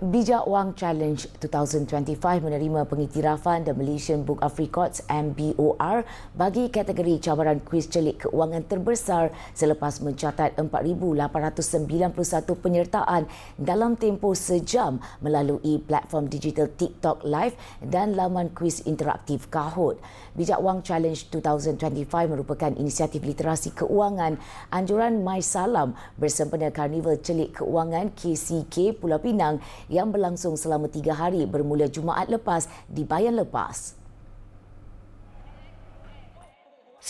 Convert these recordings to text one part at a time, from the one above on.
Bijak Wang Challenge 2025 menerima pengiktirafan The Malaysian Book of Records MBOR bagi kategori cabaran kuis celik keuangan terbesar selepas mencatat 4,891 penyertaan dalam tempoh sejam melalui platform digital TikTok Live dan laman kuis interaktif Kahoot. Bijak Wang Challenge 2025 merupakan inisiatif literasi keuangan anjuran My Salam bersempena Karnival Celik Keuangan KCK Pulau Pinang yang berlangsung selama tiga hari bermula Jumaat lepas di Bayan Lepas.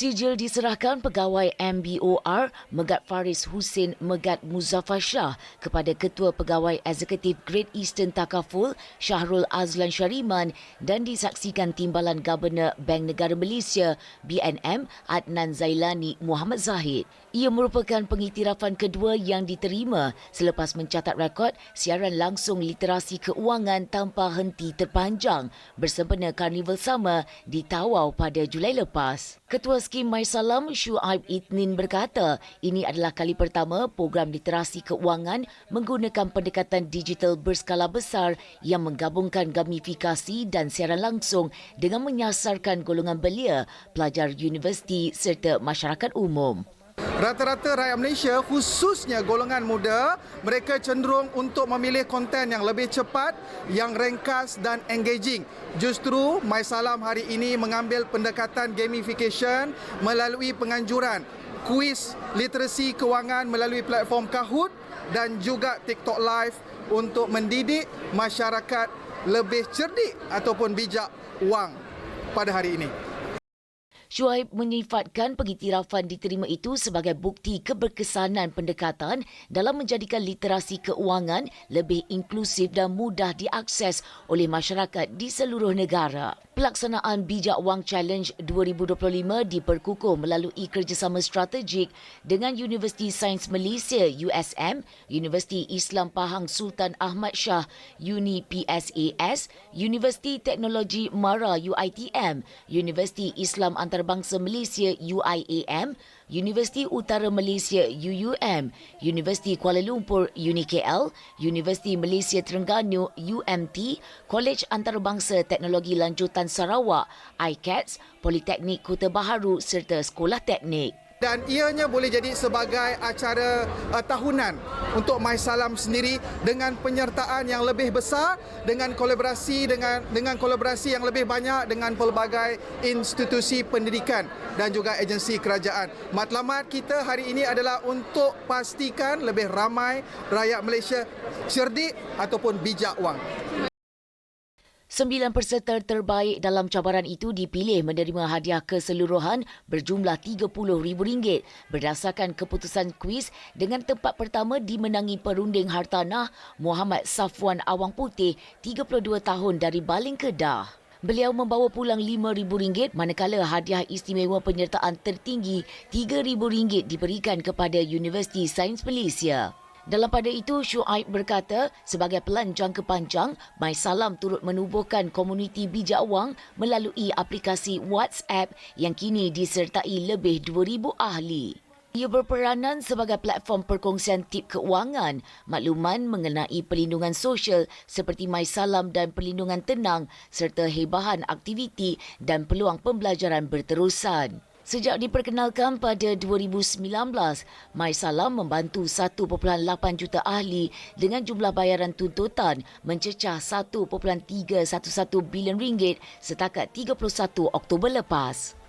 Sijil diserahkan pegawai MBOR Megat Faris Hussein Megat Muzaffar Shah kepada Ketua Pegawai Eksekutif Great Eastern Takaful Syahrul Azlan Syariman dan disaksikan Timbalan Governor Bank Negara Malaysia BNM Adnan Zailani Muhammad Zahid. Ia merupakan pengiktirafan kedua yang diterima selepas mencatat rekod siaran langsung literasi keuangan tanpa henti terpanjang bersempena Karnival Sama di Tawau pada Julai lepas. Ketua Skim My Salam Shuaib Itnin berkata ini adalah kali pertama program literasi keuangan menggunakan pendekatan digital berskala besar yang menggabungkan gamifikasi dan siaran langsung dengan menyasarkan golongan belia, pelajar universiti serta masyarakat umum. Rata-rata rakyat Malaysia khususnya golongan muda mereka cenderung untuk memilih konten yang lebih cepat, yang ringkas dan engaging. Justru My Salam hari ini mengambil pendekatan gamification melalui penganjuran kuis literasi kewangan melalui platform Kahoot dan juga TikTok Live untuk mendidik masyarakat lebih cerdik ataupun bijak wang pada hari ini. Shuaib menyifatkan pengiktirafan diterima itu sebagai bukti keberkesanan pendekatan dalam menjadikan literasi keuangan lebih inklusif dan mudah diakses oleh masyarakat di seluruh negara. Pelaksanaan Bijak Wang Challenge 2025 diperkukuh melalui kerjasama strategik dengan Universiti Sains Malaysia USM, Universiti Islam Pahang Sultan Ahmad Shah Uni PSAS, Universiti Teknologi Mara UITM, Universiti Islam Antarabangsa Malaysia UIAM, Universiti Utara Malaysia UUM, Universiti Kuala Lumpur UniKL, Universiti Malaysia Terengganu UMT, Kolej Antarabangsa Teknologi Lanjutan Sarawak ICATS, Politeknik Kota Baharu serta Sekolah Teknik dan ianya boleh jadi sebagai acara uh, tahunan untuk My Salam sendiri dengan penyertaan yang lebih besar dengan kolaborasi dengan dengan kolaborasi yang lebih banyak dengan pelbagai institusi pendidikan dan juga agensi kerajaan. Matlamat kita hari ini adalah untuk pastikan lebih ramai rakyat Malaysia cerdik ataupun bijak wang. Sembilan peserta terbaik dalam cabaran itu dipilih menerima hadiah keseluruhan berjumlah RM30,000 berdasarkan keputusan kuis dengan tempat pertama dimenangi perunding hartanah Muhammad Safwan Awang Putih, 32 tahun dari Baling Kedah. Beliau membawa pulang RM5,000 manakala hadiah istimewa penyertaan tertinggi RM3,000 diberikan kepada Universiti Sains Malaysia. Dalam pada itu, Shuaib berkata, sebagai pelan jangka panjang, My Salam turut menubuhkan komuniti bijak wang melalui aplikasi WhatsApp yang kini disertai lebih 2,000 ahli. Ia berperanan sebagai platform perkongsian tip keuangan, makluman mengenai perlindungan sosial seperti My Salam dan perlindungan tenang serta hebahan aktiviti dan peluang pembelajaran berterusan. Sejak diperkenalkan pada 2019, My Salam membantu 1.8 juta ahli dengan jumlah bayaran tuntutan mencecah 1.311 bilion ringgit setakat 31 Oktober lepas.